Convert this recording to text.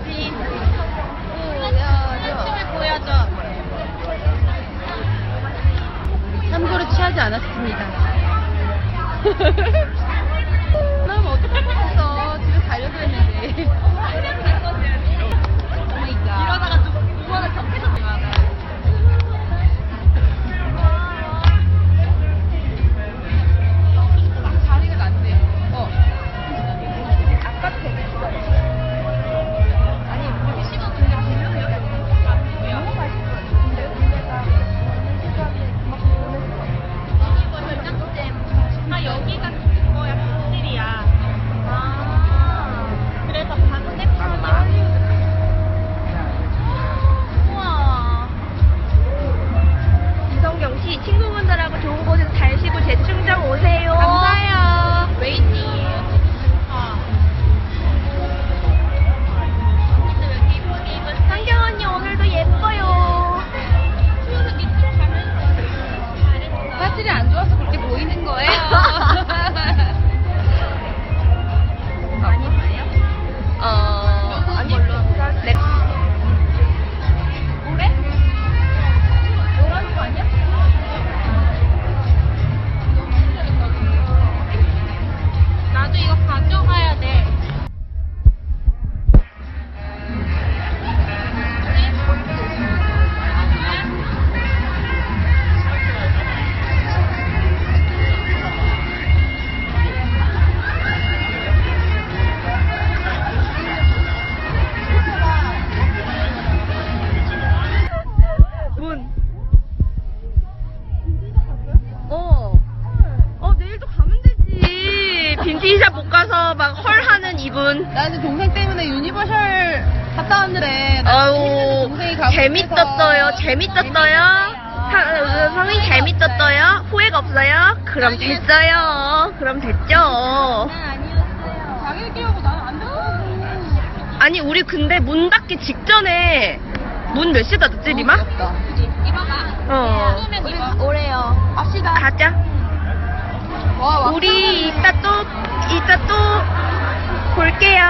어디? 보여줘. 보여줘. 참고로 취하지 않았습니다. 그럼 어떻게 했어? 집에 가려고 했는데. 빈티지샵 못 가서 막 헐 하는 이분. 나 이제 동생 때문에 유니버셜 갔다 왔는데. 아우, 동생이 가고 재밌었어요. 싶어서. 재밌었어요. 사- 성인 재밌었어요. 후회가 없어요? 그럼 됐어요. 그럼 됐죠. 자기 끼우고 나는 안 됐거든. 아니, 우리 근데 문 닫기 직전에 문 몇 시에 닫았지, 리마? 귀엽다. 어. 우리 오래요. 갑시다. 가자. 와, 와. 우리 이따 또, 이따 또 볼게요.